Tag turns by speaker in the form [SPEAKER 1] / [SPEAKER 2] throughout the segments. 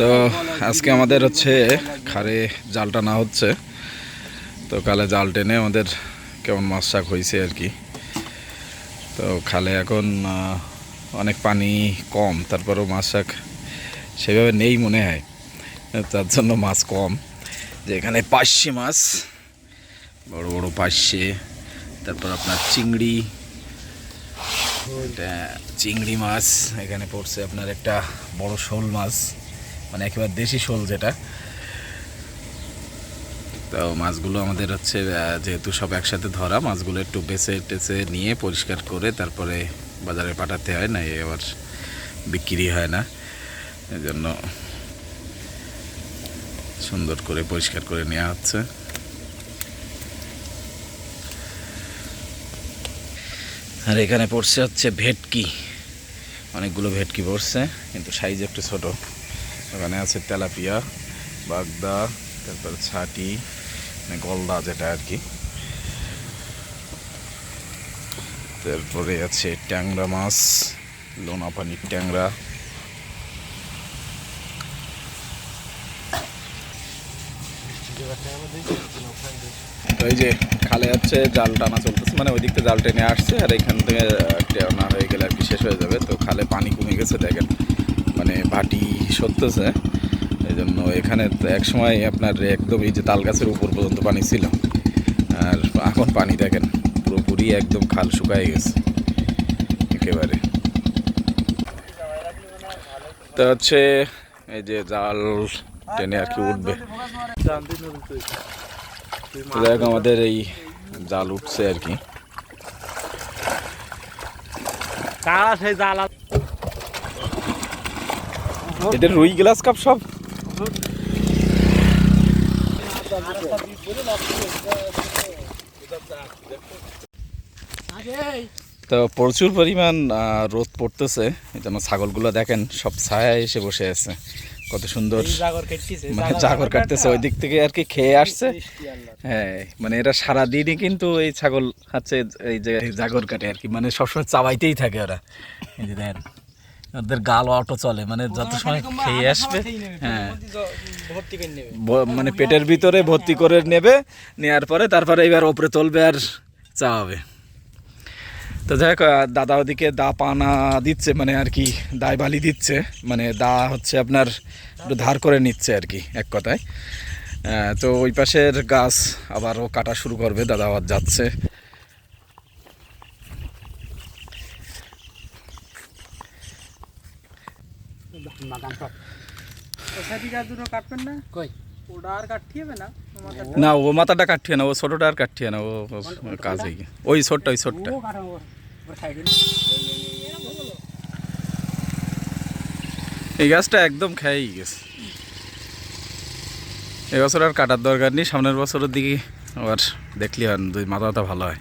[SPEAKER 1] তো আজকে আমাদের হচ্ছে খারে জাল টানা হচ্ছে। তো কালে জাল টেনে আমাদের কেমন মাছ শাক হয়েছে আর কি। তো খালে এখন অনেক পানি কম, তারপরেও মাছ শাক সেভাবে নেই মনে হয়। তার জন্য মাছ কম। যে এখানে পার্শে মাছ, বড় বড় পার্শে তারপর আপনার চিংড়ি এটা চিংড়ি মাছ, এখানে পড়ছে আপনার একটা বড় শোল মাছ মানে একেবারে দেশি শোল যেটা। তো মাছগুলো আমাদের হচ্ছে যেহেতু সব একসাথে ধরা, মাছগুলো একটু বেছে টেছে নিয়ে পরিষ্কার করে তারপরে বাজারে পাঠাতে হয়, না এ আবার বিক্রি হয় না। এই জন্য সুন্দর করে পরিষ্কার করে নেওয়া হচ্ছে। আর এখানে পড়ছে হচ্ছে ভেটকি। অনেকগুলো ভেটকি পড়ছে, কিন্তু সাইজ একটু ছোট। ওখানে আছে তেলাপিয়া, বাগদা, তারপর ছাটি মানে গলদা যেটা আর কি। তারপরে আছে ট্যাংরা মাছ, লোনা পানির ট্যাংরা। এই যে খালে যাচ্ছে জাল টানা চলতেছে মানে ওই দিক থেকে জাল টেনে আসছে আর এখান থেকে টানা হয়ে গেলে আর কি শেষ হয়ে যাবে। তো খালে পানি কমে গেছে, দেখেন। মানে ভাটি সরতেছে এই জন্য এখানে এক সময় আপনার একদম এই যে তাল গাছের উপর পর্যন্ত পানি ছিল। আর এখন পানি দেখেন, পুরোপুরি একদম খাল শুকায় গেছে, একেবারে। তো হচ্ছে এই যে জাল টেনে আর কি উঠবে। আমাদের এই জাল উঠছে আর কি।
[SPEAKER 2] কারা সেই জাল
[SPEAKER 1] এটা রুই গ্লাস কাপ সব। তো প্রচুর পরিমাণ আহ, রোদ পড়তেছে। এই জন্য ছাগলগুলো দেখেন সব ছায়া এসে বসে আছে। কত সুন্দর। মানে চাকর কাটতেছে। ওই দিক থেকে আর কি খেয়ে আসছে। হ্যাঁ মানে এরা সারাদিনই কিন্তু এই ছাগল হচ্ছে এই যে জাগর কাটে আর কি। মানে সবসময় চাবাইতেই থাকে ওরা। এই যে দেখেন ওদের গাল অটো চলে মানে যত সময় খেয়ে আসবে হ্যাঁ। মানে পেটের ভিতরে ভর্তি করে নেবে নেওয়ার পরে তারপরে এবার ওপরে তুলবে আর চাওয়াবে। তো যাই হোক দাদা ওদিকে দা পানা দিচ্ছে মানে আর কি দায় বালি দিচ্ছে মানে দা হচ্ছে আপনার একটু ধার করে নিচ্ছে আর কি এক কথায়। তো ওই পাশের গাছ আবারও কাটা শুরু করবে দাদা আবার যাচ্ছে।
[SPEAKER 2] কাটবেন না? কই? ওটা আর কাটতে হবে না।
[SPEAKER 1] না ও মাথাটা কাটঠিয়ে না ও ছোটোটা আর কাটিয়ে না ও কাজ হয়ে গিয়ে। ওই ছোট্ট ওই ছোট্ট। এই গাছটা একদম খেয়েই গেছে। এবছর আর কাটার দরকার নেই সামনের বছরের দিকে আবার দেখলি হয় দুই মাথাটা ভালো হয়।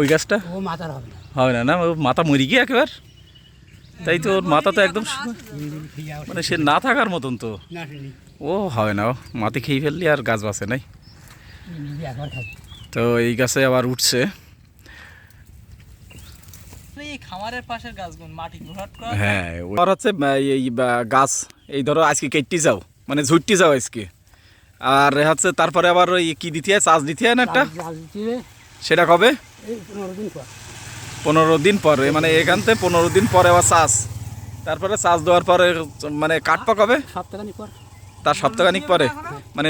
[SPEAKER 1] ওই গাছটা?
[SPEAKER 2] ও মাথার হবে না।
[SPEAKER 1] হবে না না ও মাথা মরি গিয়ে একেবার। তাই তো ওর মাথা তো একদম মানে সে না থাকার মতন তো। ও হবে না ও। মাটি খেয়ে ফেললি আর গাছ বাঁচে নাই। তো এই গাছে আবার উঠছে। হ্যাঁ হচ্ছে এই গাছ এই ধরো আজকে কেটটি যাও মানে ঝুটটি যাও আজকে। আর হচ্ছে তারপরে আবার ওই কি দিতে হয়? চাষ দিতে হয় না একটা? সেটা কবে?
[SPEAKER 2] পনেরো দিন পর
[SPEAKER 1] মানে এখান থেকে পনেরো দিন পরে আবার চাষ। তারপরে চাষ দেওয়ার পরে মানে কাটপা কবে
[SPEAKER 2] পর।
[SPEAKER 1] তার সপ্তাহখানিক পরে? মানে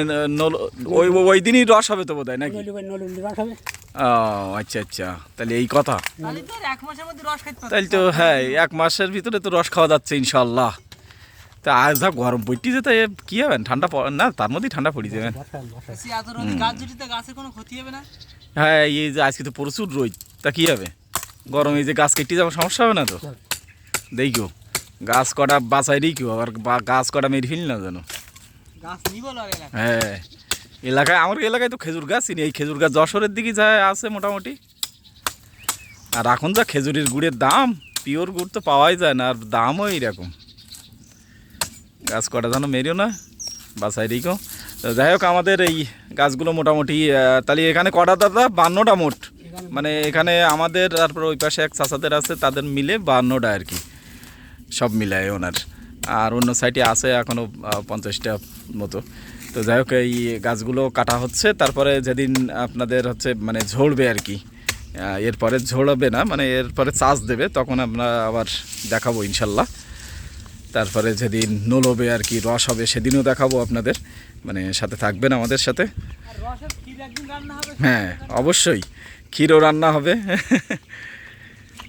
[SPEAKER 1] ওই ওই- দিনই রস হবে তো বোধহয় নাকি? ও আচ্ছা আচ্ছা। তাহলে এই কথা।
[SPEAKER 2] তাহলে তো এক মাসের রস খাইতে
[SPEAKER 1] তো হ্যাঁ এক মাসের ভিতরে তো রস খাওয়া যাচ্ছে ইনশাল্লাহ তা আজ যা গরম পড়টি যে তাই কী হবে? ঠান্ডা না তার মধ্যেই ঠান্ডা পড়ে যাবে।
[SPEAKER 2] এত রোদে গাছ জুটিতে গাছের কোনো ক্ষতি হবে না?
[SPEAKER 1] হ্যাঁ এই যে আজকে তো প্রচুর রোদ তা কী হবে? গরম এই যে গাছ কেটে যাওয়ার সমস্যা হবে না তো? দেখিও। গাছ কটা বাঁচাই রেখো আবার গাছ কটা মেরে ফেলি না জানো
[SPEAKER 2] গাছ নিব লাগে না
[SPEAKER 1] হ্যাঁ। এলাকায় আমার এলাকায় তো খেজুর গাছই নেই। এই খেজুর গাছ যশোরের দিকে যায় আছে মোটামুটি। আর এখন যা খেজুরের গুড়ের দাম পিওর গুড় তো পাওয়াই যায় না আর দামও এইরকম। গাছ কটা যেন মেরিও না বাসায় রেখো যাই হোক আমাদের এই গাছগুলো মোটামুটি তাহলে এখানে কটা দাদা? বান্নটা মোট। মানে এখানে আমাদের তারপর ওই পাশে এক চাচাদের আছে তাদের মিলে বান্নটা আর কি। সব মিলায় ওনার। আর অন্য সাইডে আছে এখনও পঞ্চাশটা মতো। তো যাই হোক এই গাছগুলো কাটা হচ্ছে। তারপরে যেদিন আপনাদের হচ্ছে মানে ঝরবে আর কি এরপরে ঝরবে না মানে এরপরে চাষ দেবে তখন আমরা আবার দেখাবো ইনশাল্লাহ। তারপরে যেদিন নলবে আর কি রস হবে সেদিনও দেখাবো আপনাদের। মানে সাথে থাকবেন আমাদের সাথে।
[SPEAKER 2] হবে
[SPEAKER 1] হ্যাঁ অবশ্যই। ক্ষীরও রান্না হবে।